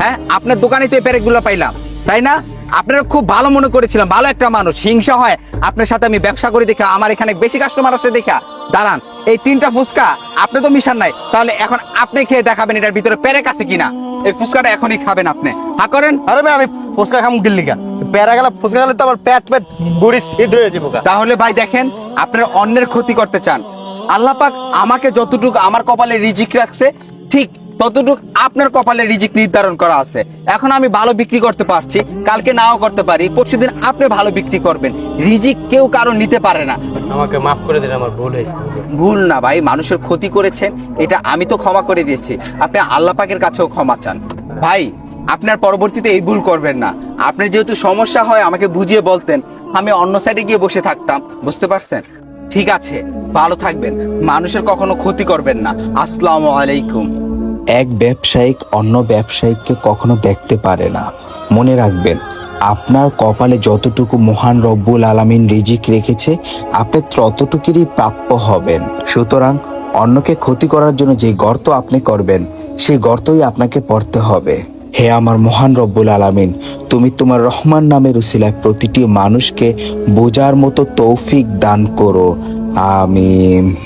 হ্যাঁ আপনার দোকানে তো এই প্যারেকগুলো পাইলাম, তাই না? আপনারা খুব ভালো মনে করেছিলাম, ভালো একটা মানুষ, হিংসা হয়। আপনার সাথে আমি ব্যবসা করি দেখা, আমার এখানে বেশি কাস্টমার আসে দেখা। দাঁড়ান, এই তিনটা ফুচকা, আপনি তো মিশান নাই, তাহলে এখন আপনি খেয়ে দেখাবেন এটার ভিতরে প্যারেক আছে কিনা? এই ফুচকাটা এখনই খাবেন আপনি। হা করেন। আরে ভাই আমি ফুচকা খাম গিল্লি গা। প্যারা গেলে ফুচকা গেলে তো আমার পেট পেট বুড়ি সিদ্ধ হয়ে যাব গা। তাহলে ভাই দেখেন আপনার অন্যের ক্ষতি করতে চান। আল্লাহ পাক আমাকে যতটুকু আমার কপালে রিজিক রাখছে ঠিক ততটুকু আপনার কপালে রিজিক নির্ধারণ করা আছে। এখন আমি ভালো বিক্রি করতে পারছি কালকে নাও করতে পারি পরশুদিন আপনি ভালো বিক্রি করবেন। রিজিক কেউ কারও নিতে পারে না। আমাকে মাফ করে দিন আমার ভুল হয়েছে। ভুল না ভাই মানুষের ক্ষতি করেছেন এটা আমি তো ক্ষমা করে দিয়েছি। আপনি আল্লাহ পাকের কাছেও ক্ষমা চান। ভাই আপনার পরবর্তীতে এই ভুল করবেন না। আপনার যেহেতু সমস্যা হয় আমাকে বুঝিয়ে বলতেন। আমি অন্য সাইডে গিয়ে বসে থাকতাম বুঝতে পারছেন? ঠিক আছে ভালো থাকবেন। মানুষের কখনো ক্ষতি করবেন না। আসসালামু আলাইকুম। এক ব্যবসায়িক অন্য ব্যবসায়িককে কখনো দেখতে পারে না। মনে রাখবেন, আপনার কপালে যতটুকু মহান রব্বুল আলামিন রিজিক রেখেছে, আপনি ততটুকুরই প্রাপ্য হবেন। সুতরাং অন্যকে ক্ষতি করার জন্য যে গর্ত আপনি করবেন সেই গর্তই আপনাকে পড়তে হবে। হে আমার মহান রব্বুল আলামিন, তুমি তোমার রহমান নামের উসিলায় প্রতিটি মানুষকে বোঝার মতো তৌফিক দান করো। আমিন।